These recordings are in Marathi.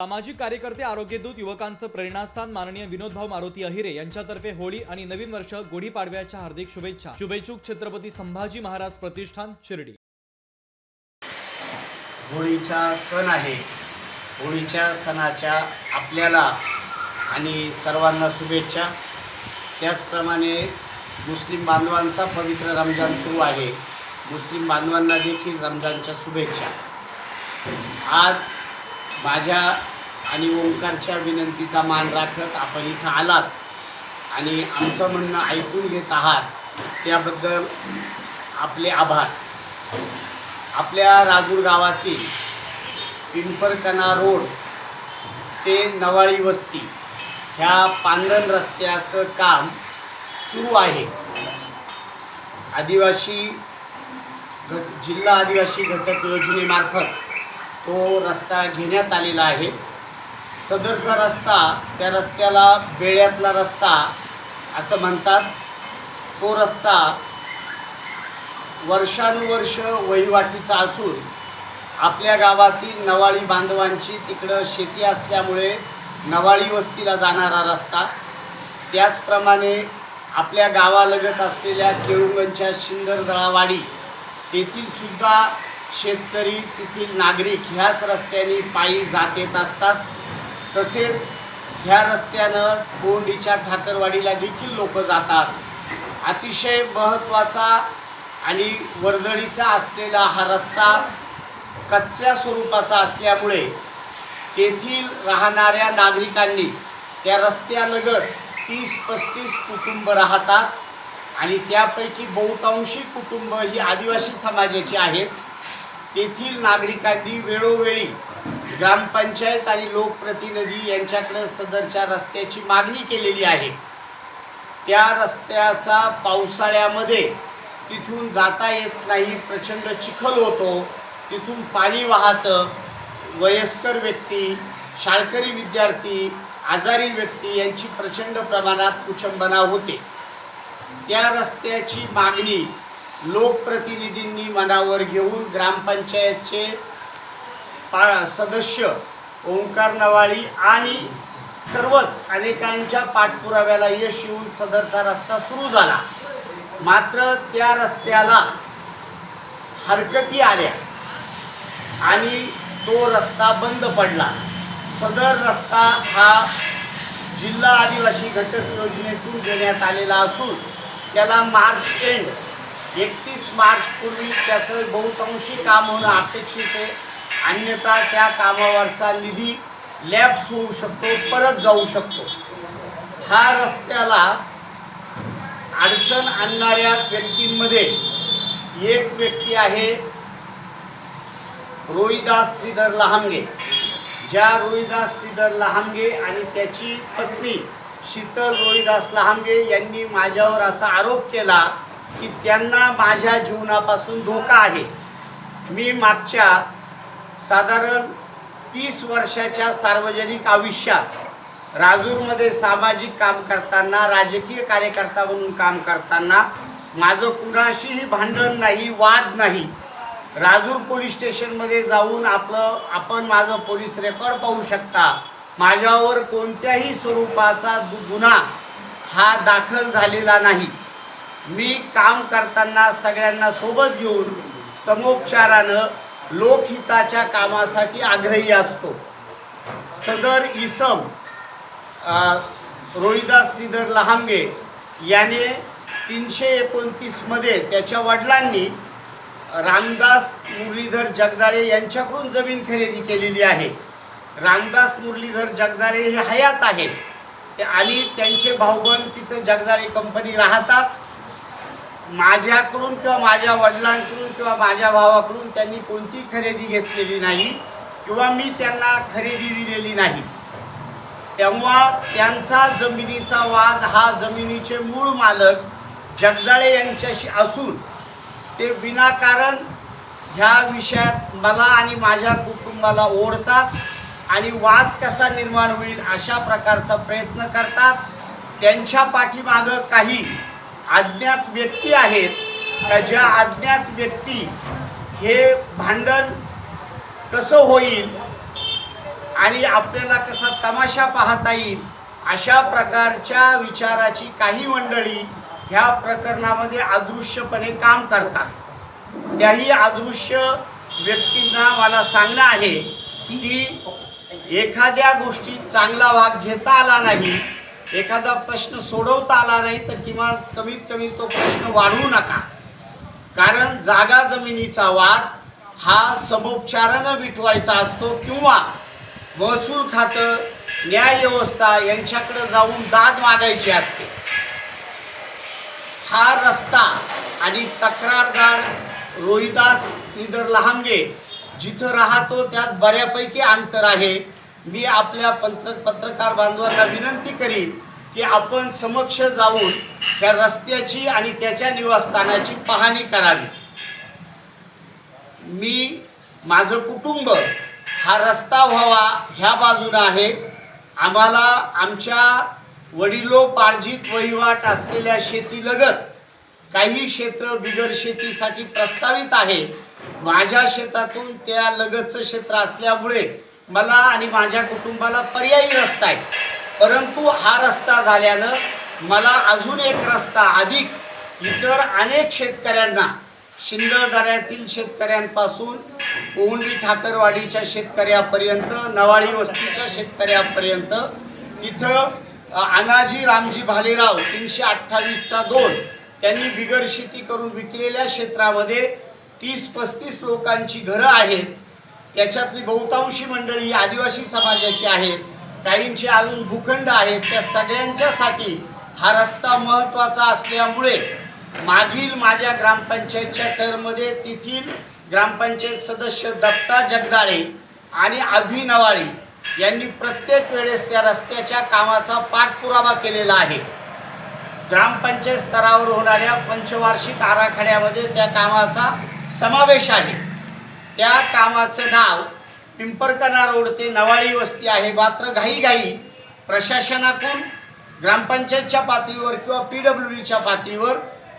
सामाजिक कार्यकर्ते आरोग्यदूत युवकांचं प्रेरणास्थान माननीय विनोदभाऊ मारुती अहिरे यांच्यातर्फे होळी आणि नवीन वर्ष गुढीपाडव्याच्या हार्दिक शुभेच्छा. शुभेच्छुक छत्रपती संभाजी महाराज प्रतिष्ठान शिर्डी. होळीचा सण आहे. होळीच्या सणाच्या आपल्याला आणि सर्वांना शुभेच्छा. त्याचप्रमाणे मुस्लिम बांधवांचा पवित्र रमजान सुरू आहे. मुस्लिम बांधवांना देखील रमजानच्या शुभेच्छा. आज माझ्या आणि ओंकारच्या विनंतीचा मान राखत आपण इथं आलात. आणि आमचं म्हणणं ऐकून घेत आहात त्याबद्दल आपले आभार. आपल्या राजूर गावातील पिंपरकणा रोड ते नवाळी वस्ती ह्या पांगण रस्त्याचं काम सुरू आहे. आदिवासी घट जिल्हा आदिवासी घटक योजनेमार्फत तो रस्ता घेण्यात आलेला आहे. सदरचा रस्ता त्या रस्त्याला बेळ्यातला रस्ता असं म्हणतात. तो रस्ता वर्षानुवर्ष वहिवाटीचा असून आपल्या गावातील नवाळी बांधवांची तिकडं शेती असल्यामुळे नवाळी वस्तीला जाणारा रस्ता. त्याचप्रमाणे आपल्या गावालगत असलेल्या केळुंगणच्या शिंदरदळावाडी तेथीलसुद्धा शेतकरी तेथील नागरिक ह्याच रस्त्याने पायी जात येत असतात. तसेच ह्या रस्त्यानं कोंडीच्या ठाकरवाडीला देखील लोक जातात. अतिशय महत्त्वाचा आणि वर्दळीचा असलेला हा रस्ता कच्च्या स्वरूपाचा असल्यामुळे तेथील राहणाऱ्या नागरिकांनी त्या रस्त्यालगत तीस पस्तीस कुटुंब राहतात आणि त्यापैकी बहुतांशी कुटुंब ही आदिवासी समाजाची आहेत. तेथील नागरिकांनी वेळोवेळी ग्रामपंचायत आणि लोकप्रतिनिधी यांच्याकडे सदरच्या रस्त्याची मागणी केलेली आहे. त्या रस्त्याचा पावसाळ्यामध्ये तिथून जाता येत नाही प्रचंड चिखल होतो. तिथून पाणी वाहतं. वयस्कर व्यक्ती शाळकरी विद्यार्थी आजारी व्यक्ती यांची प्रचंड प्रमाणात कुचंबना होते. त्या रस्त्याची मागणी लोकप्रतिनिधींनी मनावर घेऊन ग्रामपंचायतचे पा सदस्य ओंकार नवाळी आणि सर्वच अनेकांच्या पाठपुराव्याला यश येऊन सदरचा रस्ता सुरू झाला. मात्र त्या रस्त्याला हरकती आल्या आणि तो रस्ता बंद पडला. सदर रस्ता हा जिल्हा आदिवासी घटक योजनेतून देण्यात आलेला असून त्याला मार्च एंड एकतीस मार्चपूर्वी त्याचं बहुतांशी काम होणं अपेक्षित आहे. अन्यथा त्या कामावरचा निधी लॅप्स होऊ शकतो परत जाऊ शकतो. हा रस्त्याला अडचण आणणाऱ्या व्यक्तींमध्ये एक व्यक्ती आहे रोहिदास श्रीधर लहांगे. ज्या रोहिदास श्रीधर लहांगे आणि त्याची पत्नी शीतल रोहिदास लहांगे यांनी माझ्यावर असा आरोप केला की त्यांना माझ्या जीवनापासून धोका आहे. मी मागच्या साधारण तीस वर्षाच्या सार्वजनिक आयुष्यात राजूरमध्ये सामाजिक काम करताना राजकीय कार्यकर्ता म्हणून काम करताना माझं कुणाशीही भांडण नाही वाद नाही. राजूर पोलीस स्टेशनमध्ये जाऊन आपलं आपण माझं पोलीस रेकॉर्ड पाहू शकता. माझ्यावर कोणत्याही स्वरूपाचा दु गुन्हा हा दाखल झालेला नाही. मी काम करताना सगळ्यांना सोबत घेऊन समोपचारानं लोकहिताच्या कामासाठी आग्रही असतो. सदर इसम रोहिदास श्रीधर लहांगे याने तीनशे एकोणतीसमध्ये त्याच्या वडिलांनी रामदास मुरलीधर जगदाळे यांच्याकडून जमीन खरेदी केलेली आहे. रामदास मुरलीधर जगदाळे हे हयात आहेत. ते आणि त्यांचे भाऊबंद तिथं जगदाळे कंपनी राहतात. माझ्याकडून किंवा माझ्या वडिलांकडून किंवा माझ्या भावाकडून त्यांनी कोणती खरेदी घेतलेली नाही किंवा मी त्यांना खरेदी दिलेली नाही. तेव्हा त्यांचा जमिनीचा वाद हा जमिनीचे मूळ मालक जगदाळे यांच्याशी असून ते विनाकारण ह्या विषयात मला आणि माझ्या कुटुंबाला ओढतात आणि वाद कसा निर्माण होईल अशा प्रकारचा प्रयत्न करतात. त्यांच्या पाठीमागं काही अज्ञात व्यक्ती आहेत का ज्या अज्ञात व्यक्ती हे भांडण कसं होईल आणि आपल्याला कसा तमाशा पाहता येईल अशा प्रकारच्या विचाराची काही मंडळी ह्या प्रकरणामध्ये अदृश्यपणे काम करतात. त्याही अदृश्य व्यक्तींना मला सांगणं आहे की एखाद्या गोष्टीत चांगला भाग घेता आला नाही एखादा प्रश्न सोडवता आला नाही तर किमान कमीत कमी तो प्रश्न वाढवू नका. कारण जागा जमिनीचा वाद हा समोपचारानं विठवायचा असतो किंवा महसूल खातं न्यायव्यवस्था यांच्याकडं यांच्याकडे जाऊन दाद मागायची असते. हा रस्ता आणि तक्रारदार रोहिदास श्रीधर लहांगे जिथं राहतो त्यात बऱ्यापैकी अंतर आहे. मी आपल्या पत्र पत्रकार बांधवांना विनंती करीन की आपण समक्ष जाऊन त्या रस्त्याची आणि त्याच्या निवासस्थानाची पाहणी करावी. मी माझं कुटुंब हा रस्ता व्हावा ह्या बाजूनं आहे. आम्हाला आमच्या वडिलोपार्जित वहिवाट असलेल्या शेतीलगत काही क्षेत्र बिगर शेतीसाठी प्रस्तावित आहे. माझ्या शेतातून त्या लगतचं क्षेत्र असल्यामुळे मला आणि माझ्या कुटुंबाला पर्यायी रस्ता आहे. परंतु हा रस्ता झाल्यानं मला अजून एक रस्ता अधिक इतर अनेक शेतकऱ्यांना शिंदळदऱ्यातील शेतकऱ्यांपासून कोंडी ठाकरवाडीच्या शेतकऱ्यापर्यंत नवाळी वस्तीच्या शेतकऱ्यापर्यंत तिथं अनाजी रामजी भालेराव तीनशे अठ्ठावीसचा दोन त्यांनी बिगर शेती करून विकलेल्या क्षेत्रामध्ये तीस पस्तीस लोकांची घरं आहेत. त्याच्यातली बहुतांशी मंडळी ही आदिवासी समाजाची आहेत. काहींचे अजून भूखंड आहेत. त्या सगळ्यांच्यासाठी हा रस्ता महत्त्वाचा असल्यामुळे मागील माझ्या ग्रामपंचायतच्या टर्ममध्ये तेथील ग्रामपंचायत सदस्य दत्ता जगदाळे आणि अभिनवाळी यांनी प्रत्येक वेळेस त्या रस्त्याच्या कामाचा पाठपुरावा केलेला आहे. ग्रामपंचायत स्तरावर होणाऱ्या पंचवार्षिक आराखड्यामध्ये त्या कामाचा समावेश आहे. त्या कामाचं नाव पिंपरकणा रोड ते नवाळी वस्ती आहे. मात्र घाईघाई प्रशासनाकडून ग्रामपंचायतच्या पातळीवर किंवा पी डब्ल्यू डीच्या पातळीवर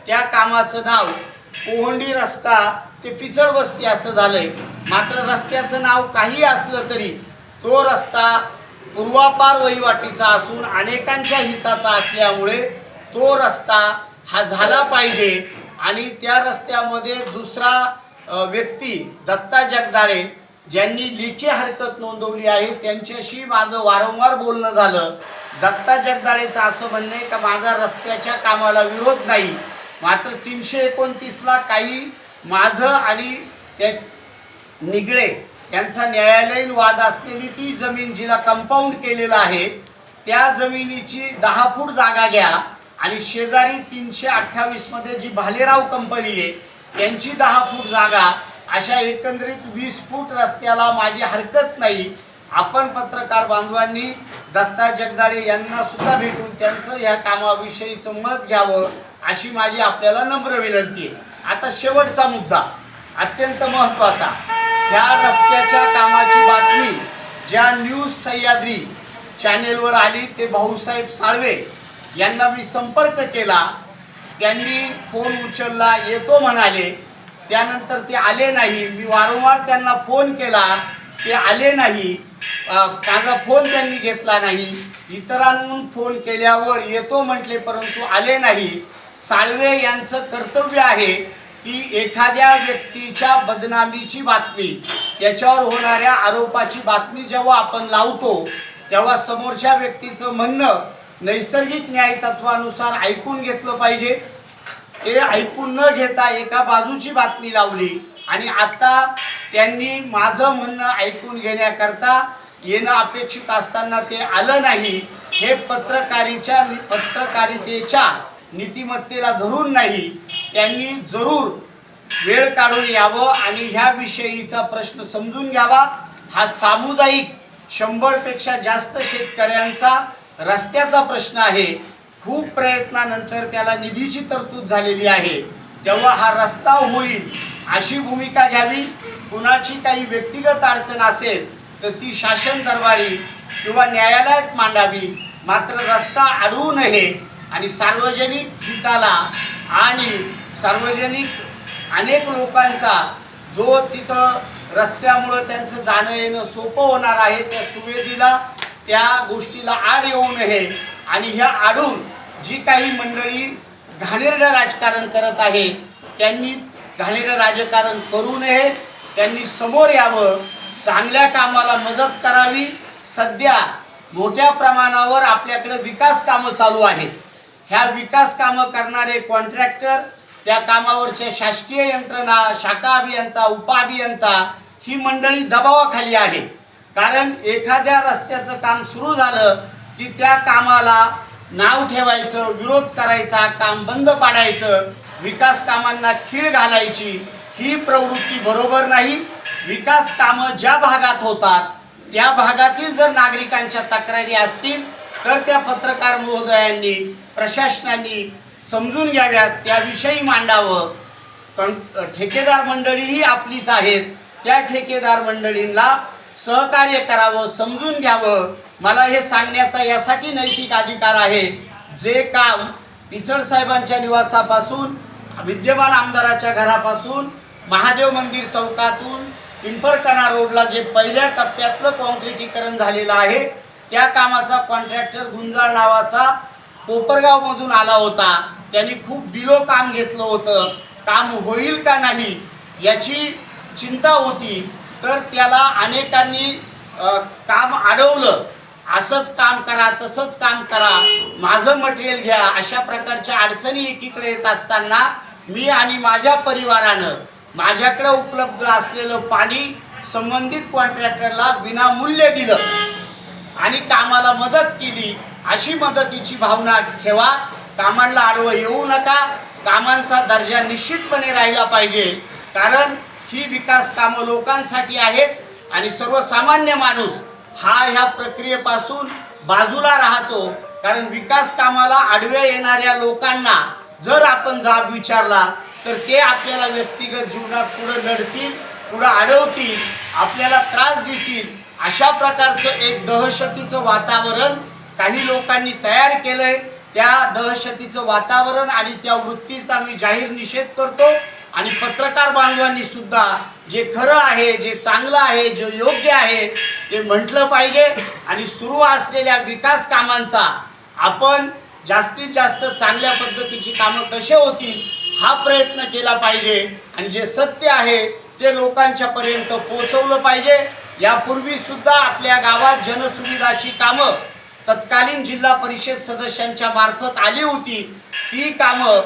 त्या कामाचं नाव पोहंडी रस्ता ते पिचड वस्ती असं झालंय. मात्र रस्त्याचं नाव काही असलं तरी तो रस्ता पूर्वापार वहिवाटीचा असून अनेकांच्या हिताचा असल्यामुळे तो रस्ता हा झाला पाहिजे आणि त्या रस्त्यामध्ये दुसरा व्यक्ती दत्ता जगदाळे ज्यांनी लेखी हरकत नोंदवली आहे त्यांच्याशी माझं वारंवार बोलणं झालं. दत्ता जगदाळेचं असं म्हणणं आहे का माझा रस्त्याच्या कामाला विरोध नाही. मात्र तीनशे एकोणतीसला काही माझं आणि त्या निगळे यांचा न्यायालयीन वाद असलेली ती जमीन जिला कंपाऊंड केलेलं आहे त्या जमिनीची दहा फूट जागा घ्या आणि शेजारी तीनशे अठ्ठावीसमध्ये जी भालेराव कंपनी आहे त्यांची दहा फूट जागा अशा एकंदरीत वीस फूट रस्त्याला माझी हरकत नाही. आपण पत्रकार बांधवांनी दत्ता जगदाळे यांना सुद्धा भेटून त्यांचं या कामाविषयीचं मत घ्यावं अशी माझी आपल्याला नम्र विनंती आहे. आता शेवटचा मुद्दा अत्यंत महत्त्वाचा. ह्या रस्त्याच्या कामाची बातमी ज्या न्यूज सह्याद्री चॅनेलवर आली ते भाऊसाहेब साळवे यांना मी संपर्क केला. त्यांनी फोन उचलला येतो म्हणाले. त्यानंतर ते आले नाही. मी वारंवार त्यांना फोन केला. ते आले नाही. माझा फोन त्यांनी घेतला नाही. इतरांहून फोन केल्यावर येतो म्हटले परंतु आले नाही. साळवे यांचं कर्तव्य आहे की एखाद्या व्यक्तीच्या बदनामीची बातमी त्याच्यावर होणाऱ्या आरोपाची बातमी जेव्हा आपण लावतो तेव्हा समोरच्या व्यक्तीचं म्हणणं नैसर्गिक न्याय तत्वानुसार ऐकून घेतलं पाहिजे. ते ऐकून न घेता एका बाजूची बातमी लावली आणि आता त्यांनी माझं म्हणणं ऐकून घेण्याकरता येणं अपेक्षित असताना ते आलं नाही. हे पत्रकारीच्या पत्रकारितेच्या नीतिमत्तेला धरून नाही. त्यांनी जरूर वेळ काढून यावं आणि ह्या विषयीचा प्रश्न समजून घ्यावा. हा सामुदायिक शंभरपेक्षा जास्त शेतकऱ्यांचा रस्त्याचा प्रश्न आहे. खूप प्रयत्नानंतर त्याला निधीची तरतूद झालेली आहे. तेव्हा हा रस्ता होईल अशी भूमिका घ्यावी. कुणाची काही व्यक्तिगत अडचण असेल तर ती शासन दरबारी किंवा न्यायालयात मांडावी. मात्र रस्ता अडवू नये आणि सार्वजनिक हिताला आणि सार्वजनिक अनेक लोकांचा जो तिथं रस्त्यामुळं त्यांचं जाणं येणं सोपं होणार आहे त्या सुवेदीला त्या गोष्टीला आड येऊ नये. आणि ह्या आडून जी काही मंडळी घाणेरडं राजकारण करत आहे त्यांनी घाणेरडं राजकारण करू नये. त्यांनी समोर यावं. चांगल्या कामाला मदत करावी. सध्या मोठ्या प्रमाणावर आपल्याकडे विकास कामं चालू आहेत. ह्या विकास कामं करणारे कॉन्ट्रॅक्टर त्या कामावरच्या शासकीय यंत्रणा शाखा अभियंता उपअभियंता ही मंडळी दबावाखाली आहे. कारण एखाद्या रस्त्याचं काम सुरू झालं की त्या कामाला नाव ठेवायचं विरोध करायचा काम बंद पाडायचं विकास कामांना खीळ घालायची ही प्रवृत्ती बरोबर नाही. विकास कामं ज्या भागात होतात त्या भागातील जर नागरिकांच्या तक्रारी असतील तर त्या पत्रकार महोदयांनी प्रशासनाने समजून घ्याव्यात. त्याविषयी मांडावं. पण ठेकेदार मंडळीही आपलीच आहेत. त्या ठेकेदार मंडळींना सहकार्य करावं समजून घ्यावं. मला हे सांगण्याचा यासाठी नैतिक अधिकार आहे. जे काम पिचड साहेबांच्या निवासापासून विद्यमान आमदाराच्या घरापासून महादेव मंदिर चौकातून पिंपरकणा रोडला जे पहिल्या टप्प्यातलं कॉन्क्रिटीकरण झालेलं आहे त्या कामाचा कॉन्ट्रॅक्टर गुंजाळ नावाचा कोपरगावमधून आला होता. त्यांनी खूप बिलो काम घेतलं होतं. काम होईल का नाही याची चिंता होती. तर त्याला अनेकांनी काम अडवलं. असंच काम करा तसंच काम करा. माझं मटेरियल घ्या. अशा प्रकारच्या अडचणी एकीकडे येत असताना मी आणि माझ्या परिवारानं माझ्याकडे उपलब्ध असलेलं पाणी संबंधित कॉन्ट्रॅक्टरला विनामूल्य दिलं आणि कामाला मदत केली. अशी मदतीची भावना ठेवा. कामांना आडवं येऊ नका. कामांचा दर्जा निश्चितपणे राहिला पाहिजे. कारण ही विकास कामं लोकांसाठी आहेत आणि सर्वसामान्य माणूस हा ह्या प्रक्रियेपासून बाजूला राहतो. कारण विकास कामाला आडव्या येणाऱ्या लोकांना जर आपण जाब विचारला तर ते आपल्याला व्यक्तिगत जीवनात पुढं लढतील पुढं अडवतील आपल्याला त्रास देतील. अशा प्रकारचं एक दहशतीचं वातावरण काही लोकांनी तयार केलंय. त्या दहशतीचं वातावरण आणि त्या वृत्तीचा मी जाहीर निषेध करतो. आणि पत्रकार बांधवांनी सुद्धा जे खरं आहे जे चांगलं आहे जे योग्य आहे ते म्हटलं पाहिजे. आणि सुरू असलेल्या विकास कामांचा आपण जास्तीत जास्त चांगल्या पद्धतीची कामं कसे होतील हा प्रयत्न केला पाहिजे. आणि जे सत्य आहे ते लोकांच्या पर्यंत पोहोचवलं पाहिजे. यापूर्वी सुद्धा आपल्या गावात जनसुविधाची कामं तत्कालीन जिल्हा परिषद सदस्यांच्या मार्फत आली होती. ती कामं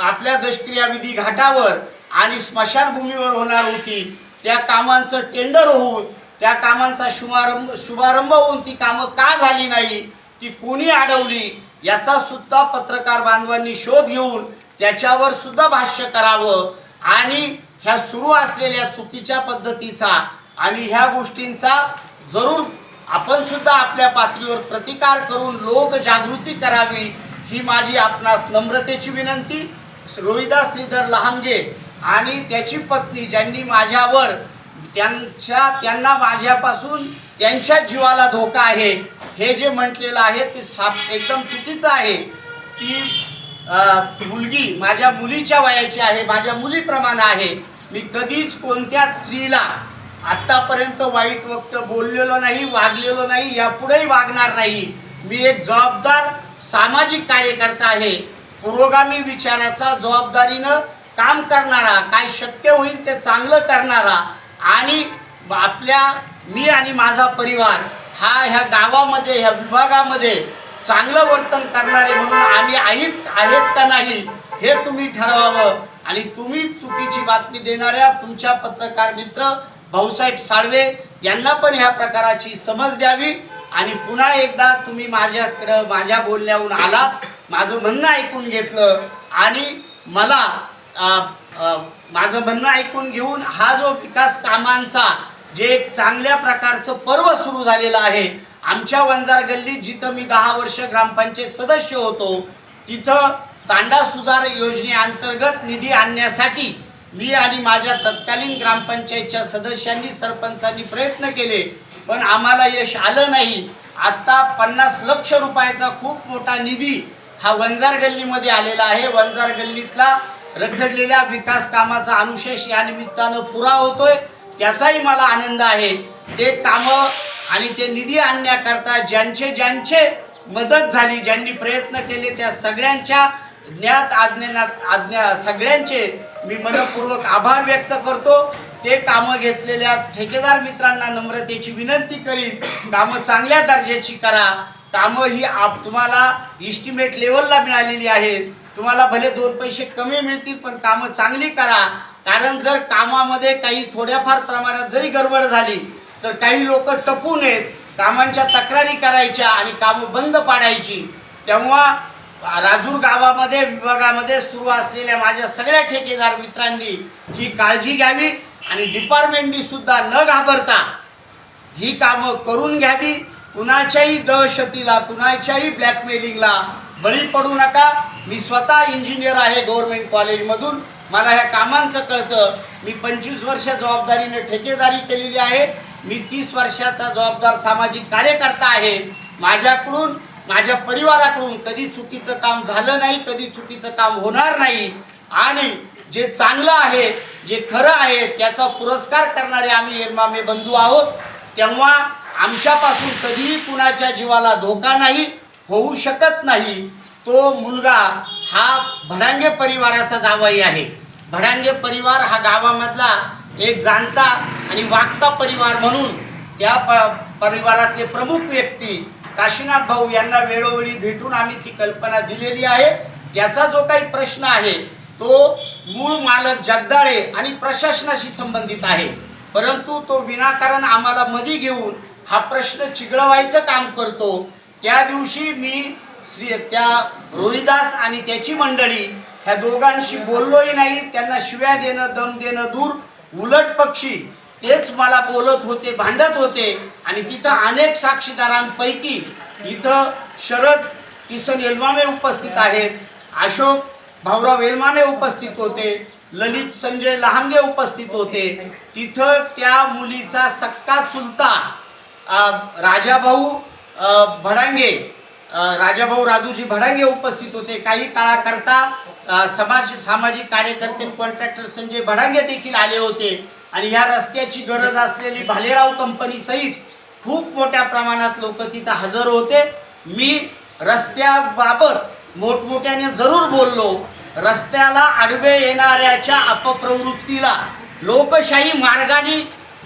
आपल्या दशक्रियाविधी घाटावर आणि स्मशानभूमीवर होणार होती. त्या कामांचं टेंडर होऊन त्या कामांचा शुभारंभ शुभारंभ होऊन ती कामं का झाली नाही ती कोणी अडवली याचा सुद्धा पत्रकार बांधवांनी शोध घेऊन त्याच्यावर सुद्धा भाष्य करावं. आणि ह्या सुरू असलेल्या चुकीच्या पद्धतीचा आणि ह्या गोष्टींचा जरूर आपण सुद्धा आपल्या पातळीवर प्रतिकार करून लोकजागृती करावी ही माझी आपणास नम्रतेची विनंती. रोहिदास श्रीधर लहानगे आणि त्याची पत्नी ज्यांनी माझ्यावर त्यांच्या त्यांना माझ्यापासून त्यांच्या जीवाला धोका आहे हे जे म्हटलेलं आहे ते साप एकदम चुकीचं आहे. ती मुलगी माझ्या मुलीच्या वयाची आहे माझ्या मुलीप्रमाणे आहे. मी कधीच कोणत्याच स्त्रीला आत्तापर्यंत वाईट वक्त बोललेलो नाही वागलेलो नाही यापुढेही वागणार नाही. मी एक जबाबदार सामाजिक कार्यकर्ता आहे. पुरोगामी विचाराचा जबाबदारीनं काम करणारा काय शक्य होईल ते चांगलं करणारा आणि आपल्या मी आणि माझा परिवार हा ह्या गावामध्ये ह्या विभागामध्ये चांगलं वर्तन करणारे म्हणून आम्ही आहेत आहेत का नाही हे तुम्ही ठरवावं. आणि तुम्ही चुकीची बातमी देणाऱ्या तुमच्या पत्रकार मित्र भाऊसाहेब साळवे यांना पण ह्या प्रकाराची समज द्यावी. आणि पुन्हा एकदा तुम्ही माझ्याकडं माझ्या बोलण्याहून आलात. माझं म्हणणं ऐकून घेतलं आणि मला माझं म्हणणं ऐकून घेऊन हा जो विकास कामांचा जे एक चांगल्या प्रकारचं पर्व सुरू झालेलं आहे आमच्या वंजार गल्लीत जिथं मी दहा वर्ष ग्रामपंचायत सदस्य होतो तिथं तांडा सुधार योजनेअंतर्गत निधी आणण्यासाठी मी आणि माझ्या तत्कालीन ग्रामपंचायतच्या सदस्यांनी सरपंचांनी प्रयत्न केले पण आम्हाला यश आलं नाही. आत्ता पन्नास लक्ष रुपयाचा खूप मोठा निधी हा वंजार गल्लीमध्ये आलेला आहे. वंजार गल्लीतला रखडलेल्या विकास कामाचा अनुशेष या निमित्तानं पुरा होतोय. त्याचाही मला आनंद आहे. ते कामं आणि ते निधी आणण्याकरता ज्यांचे ज्यांचे मदत झाली ज्यांनी प्रयत्न केले त्या सगळ्यांच्या ज्ञात आज्ञानात आज्ञा सगळ्यांचे मी मनपूर्वक आभार व्यक्त करतो. ते कामं घेतलेल्या ठेकेदार मित्रांना नम्रतेची विनंती करीन. कामं चांगल्या दर्जाची करा. कामं ही आप तुम्हाला इस्टिमेट लेवलला मिळालेली आहेत. तुम्हाला भले दोन पैसे कमी मिळतील पण कामं चांगली करा. कारण जर कामामध्ये काही थोड्याफार प्रमाणात जरी गडबड झाली तर काही लोक टपू नयेत. कामांच्या तक्रारी करायच्या आणि कामं बंद पाडायची. तेव्हा राजूर गावामध्ये विभागामध्ये सुरू असलेल्या माझ्या सगळ्या ठेकेदार मित्रांनी ही काळजी घ्यावी आणि डिपार्टमेंटनी सुद्धा न घाबरता ही कामं करून घ्यावी. कुणाच्याही दहशतीला कुणाच्याही ब्लॅकमेलिंगला बळी पडू नका. मी स्वतः इंजिनियर आहे गव्हर्नमेंट कॉलेजमधून मला ह्या कामांचं कळतं. मी पंचवीस वर्ष जबाबदारीने ठेकेदारी केलेली आहे. मी तीस वर्षाचा जबाबदार सामाजिक कार्यकर्ता आहे. माझ्याकडून माझ्या परिवाराकडून कधी चुकीचं काम झालं नाही कधी चुकीचं काम होणार नाही. आणि जे चांगलं आहे जे खरं आहे त्याचा पुरस्कार करणारे आम्ही एरमामे बंधू आहोत. तेव्हा आमच्यापासून कधीही कुणाच्या जीवाला धोका नाही होऊ शकत नाही तो मुलगा हा भडांगे परिवाराचा जावाई आहे. भडांगे परिवार हा गावामधला एक जाणता आणि वागता परिवार म्हणून त्या प परिवारातले प्रमुख व्यक्ती काशीनाथ भाऊ यांना वेळोवेळी भेटून आम्ही ती कल्पना दिलेली आहे. त्याचा जो काही प्रश्न आहे तो मूळ मालक जगदाळे आणि प्रशासनाशी संबंधित आहे. परंतु तो विनाकारण आम्हाला मधी घेऊन हा प्रश्न चिघळवायचं काम करतो. त्या दिवशी मी श्री त्या रोहिदास आणि त्याची मंडळी ह्या दोघांशी बोललोही नाही. त्यांना शिव्या देणं दम देणं दूर. उलट पक्षी तेच मला बोलत होते भांडत होते. आणि तिथं अनेक साक्षीदारांपैकी इथं शरद किसन येलमामे उपस्थित आहेत. अशोक भाऊराव येलमामे उपस्थित होते. ललित संजय लहांगे उपस्थित होते. तिथं त्या मुलीचा सक्का चुलता राजाभाऊ भडांगे राजाभाऊ राजूजी भडांगे उपस्थित होते. काही काळाकरता समाज सामाजिक कार्यकर्ते कॉन्ट्रॅक्टर संजय भडांगे देखील आले होते. आणि या रस्त्याची गरज असलेली भालेराव कंपनी सहित खूप मोठ्या प्रमाणात लोक तिथं हजर होते. मी रस्त्याबाबत मोठमोठ्याने जरूर बोललो रस्त्याला आडवे येणाऱ्याच्या अपप्रवृत्तीला लोकशाही मार्गाने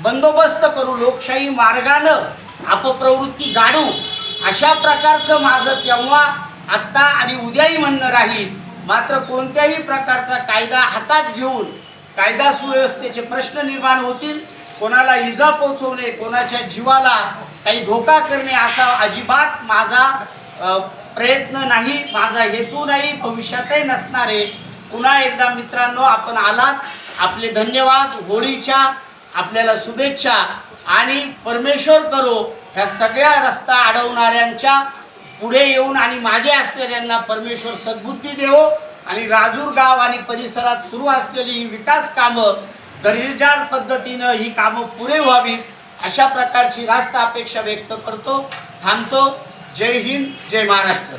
बंदोबस्त करू लोकशाही मार्गानं अपप्रवृत्ती गाडू अशा प्रकारचं माझं तेव्हा आत्ता आणि उद्याही म्हणणं राहील. मात्र कोणत्याही प्रकारचा कायदा हातात घेऊन कायदा सुव्यवस्थेचे प्रश्न निर्माण होतील कोणाला इजा पोचवणे कोणाच्या जीवाला काही धोका करणे असा अजिबात माझा प्रयत्न नाही माझा हेतू नाही भविष्यातही नसणारे. पुन्हा एकदा मित्रांनो आपण आलात. आपले धन्यवाद. होळीच्या आपल्याला शुभेच्छा आणि परमेश्वर करो ह्या सगळ्या रस्ता अडवणाऱ्यांच्या पुढे येऊन आणि मागे असलेल्यांना परमेश्वर सद्बुद्धी देवो आणि राजूर गाव आणि परिसरात सुरू असलेली ही विकास कामं दर्जेदार पद्धतीनं ही कामं पुरे व्हावीत अशा प्रकारची रास्त अपेक्षा व्यक्त करतो थांबतो. जय हिंद जय महाराष्ट्र.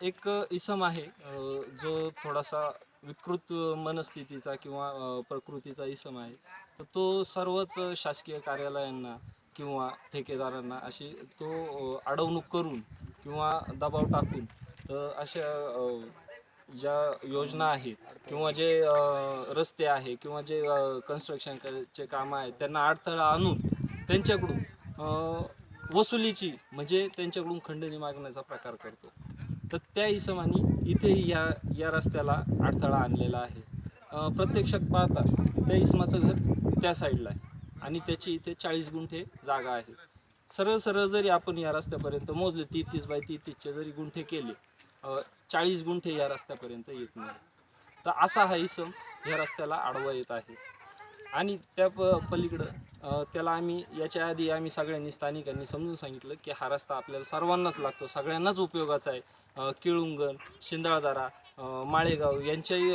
एक इसम आहे जो थोडासा विकृत मनस्थितीचा किंवा प्रकृतीचा इसम आहे तर तो सर्वच शासकीय कार्यालयांना किंवा ठेकेदारांना अशी तो अडवणूक करून किंवा दबाव टाकून तर अशा ज्या योजना आहेत किंवा जे रस्ते आहे किंवा जे कन्स्ट्रक्शनचे कामं आहेत त्यांना अडथळा आणून त्यांच्याकडून वसुलीची म्हणजे त्यांच्याकडून खंडणी मागण्याचा प्रकार करतो. तर त्या इसमानी इथे या या रस्त्याला अडथळा आणलेला आहे. प्रत्यक्षात पाहता त्या इसमाचं घर त्या साईडला आहे आणि त्याची इथे चाळीस गुंठे जागा आहे. सरळ सरळ जरी आपण या रस्त्यापर्यंत मोजले तीस तीस बाय तीस तीसचे जरी गुंठे केले चाळीस गुंठे या रस्त्यापर्यंत येत नाही. तर असा हा इसम या रस्त्याला आडवा येत आहे. आणि त्या प पलीकडं त्याला आम्ही याच्या आधी आम्ही सगळ्यांनी स्थानिकांनी समजून सांगितलं की हा रस्ता आपल्याला सर्वांनाच लागतो सगळ्यांनाच उपयोगाचा आहे. किळुंगण शिंदळदारा माळेगाव यांच्याही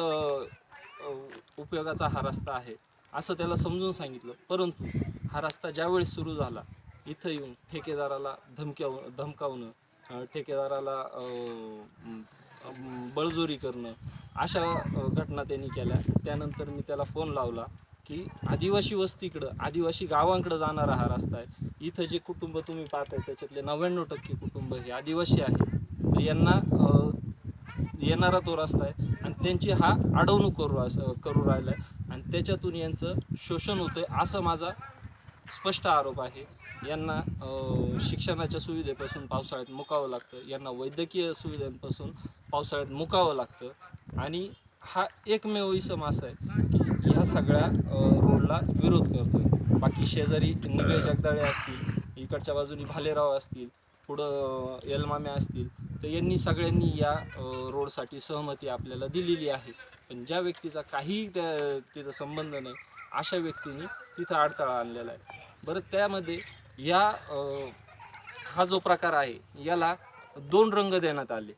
उपयोगाचा हा रस्ता आहे असं त्याला समजून सांगितलं. परंतु हा रस्ता ज्यावेळेस सुरू झाला इथं येऊन ठेकेदाराला धमक्याव धमकावणं ठेकेदाराला बळजोरी करणं अशा घटना त्यांनी केल्या. त्यानंतर मी त्याला फोन लावला की आदिवासी वस्तीकडं आदिवासी गावांकडं जाणारा हा रस्ता आहे. इथं जे कुटुंब तुम्ही पाहताय त्याच्यातले नव्याण्णव टक्के कुटुंब हे आदिवासी आहे. म्हणजे यांना येणारा तो रस्ता आहे. आणि त्यांची हा अडवणूक करू अस- करू राहिला आहे आणि त्याच्यातून यांचं शोषण होतं आहे असं माझा स्पष्ट आरोप आहे. यांना शिक्षणाच्या सुविधेपासून पावसाळ्यात मुकावं लागतं. यांना वैद्यकीय सुविधांपासून पावसाळ्यात मुकावं लागतं. आणि हा एकमेव इसम असा आहे की ह्या सगळ्या रोडला विरोध करतो बाकी शेजारी निगळे जगदाळे असतील इकडच्या बाजूनी भालेराव असतील पुढं यलमामे असतील तर यांनी सगळ्यांनी या रोडसाठी सहमती आपल्याला दिलेली आहे. पण ज्या व्यक्तीचा काहीही त्या तिचा संबंध नाही अशा व्यक्तीने तिथं अडथळा आणलेला आहे. बरं त्यामध्ये या हा जो प्रकार आहे याला दोन रंग देण्यात आले.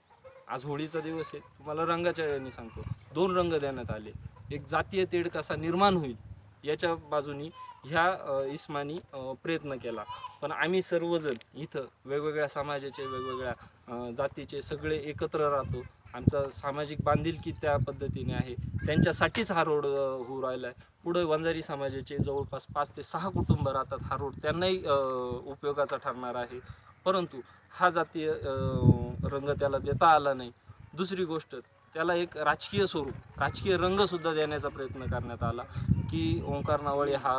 आज होळीचा दिवस आहे तुम्हाला रंगाच्या वेळेने सांगतो. दोन रंग देण्यात आले. एक जातीय तेढ कसा निर्माण होईल याच्या बाजूनी ह्या इस्मानी प्रयत्न केला. पण आम्ही सर्वजण इथं वेगवेगळ्या समाजाचे वेगवेगळ्या जातीचे सगळे एकत्र राहतो. आमचा सामाजिक बांधिलकी त्या पद्धतीने आहे. त्यांच्यासाठीच हा रोड होऊ राहिला आहे पुढं वंजारी समाजाचे जवळपास पाच ते सहा कुटुंब राहतात. हा रोड त्यांनाही उपयोगाचा ठरणार आहे. परंतु हा जातीय रंग त्याला देता आला नाही. दुसरी गोष्ट त्याला एक राजकीय स्वरूप राजकीय रंगसुद्धा देण्याचा प्रयत्न करण्यात आला की ओंकार नावळे हा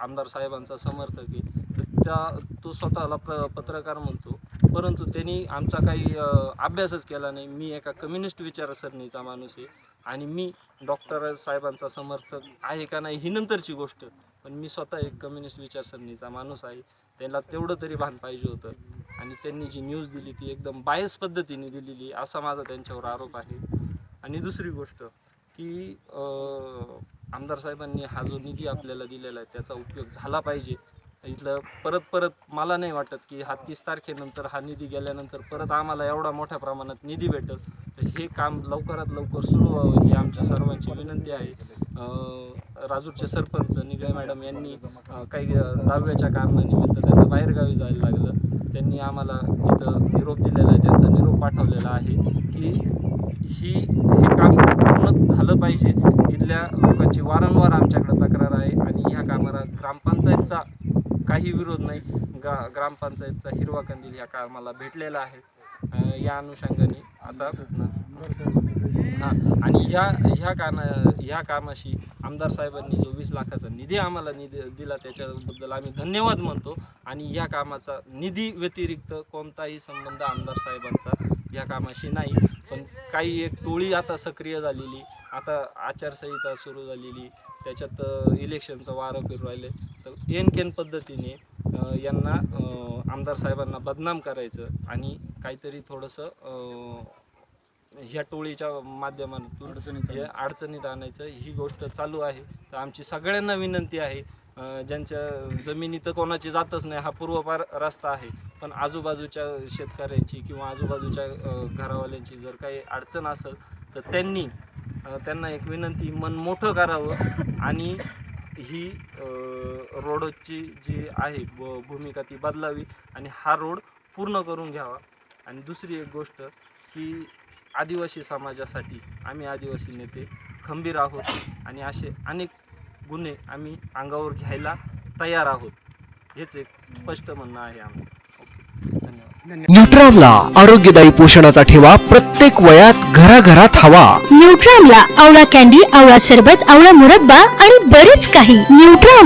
आमदार साहेबांचा समर्थक आहे. तर त्या तो स्वतःला प्र पत्रकार म्हणतो. परंतु त्यांनी आमचा काही अभ्यासच केला नाही. मी एका कम्युनिस्ट विचारसरणीचा माणूस आहे आणि मी डॉक्टर साहेबांचा समर्थक आहे का नाही ही नंतरची गोष्ट. पण मी स्वतः एक कम्युनिस्ट विचारसरणीचा माणूस आहे. त्याला तेवढं तरी भान पाहिजे होतं. आणि त्यांनी जी न्यूज दिली ती एकदम बायस पद्धतीने दिलेली असा माझा त्यांच्यावर आरोप आहे. आणि दुसरी गोष्ट की आमदार साहेबांनी हा जो निधी आपल्याला दिलेला आहे त्याचा उपयोग झाला पाहिजे. इथलं परत परत मला नाही वाटत की हा तीस तारखेनंतर हा निधी गेल्यानंतर परत आम्हाला एवढा मोठ्या प्रमाणात निधी भेटल. तर हे काम लवकरात लवकर सुरू व्हावं ही आमच्या सर्वांची विनंती आहे. राजूरचे सरपंच निगळे मॅडम यांनी काही दहाव्याच्या कारणानिमित्त त्यांना बाहेरगावी जायला लागलं. त्यांनी आम्हाला इथं निरोप दिलेला आहे त्यांचा निरोप पाठवलेला आहे की ही हे काम पूर्ण झालं पाहिजे. इथल्या लोकांची वारंवार आमच्याकडे तक्रार आहे आणि ह्या कामाला ग्रामपंचायतचा काही विरोध नाही. गा ग्रामपंचायतचा हिरवा कंदील ह्या कामाला भेटलेला आहे. या अनुषंगाने आता हां आणि ह्या ह्या काना ह्या कामाशी आमदार साहेबांनी जो वीस लाखाचा निधी आम्हाला निधी दिला त्याच्याबद्दल आम्ही धन्यवाद म्हणतो. आणि ह्या कामाचा निधी व्यतिरिक्त कोणताही संबंध आमदार साहेबांचा या कामाशी नाही पण काही एक टोळी आता सक्रिय झालेली आता आचारसंहिता सुरू झालेली त्याच्यात इलेक्शनचं वारं फिरू राहिले. तर एन केन पद्धतीने यांना आमदार साहेबांना बदनाम करायचं आणि काहीतरी थोडंसं ह्या टोळीच्या माध्यमातून अडचणीत आणायचं ही गोष्ट चालू आहे. तर आमची सगळ्यांना विनंती आहे ज्यांच्या जमिनी तर कोणाची जातच नाही हा पूर्वपार रस्ता आहे. पण आजूबाजूच्या शेतकऱ्यांची किंवा आजूबाजूच्या घरावाल्यांची जर काही अडचण असेल तर त्यांनी त्यांना एक विनंती मन मोठं करावं आणि ही रोडची जी आहे ब भूमिका ती बदलावी आणि हा रोड पूर्ण करून घ्यावा. आणि दुसरी एक गोष्ट की आदिवासी समाजासाठी आम्ही आदिवासी नेते खंबीर आहोत आणि असे अनेक गुन्हे आम्ही अंगावर घ्यायला तयार आहोत. हेच एक स्पष्ट म्हणणं आहे आमचं. न्यूट्रॉनला आरोग्यदायी पोषणाचा ठेवा प्रत्येक वयात घराघरात हवा. न्यूट्रॉनला आवळा कॅन्डी आवळा सरबत आवळा मुरब्बा आणि बरेच काही. न्यूट्रॉन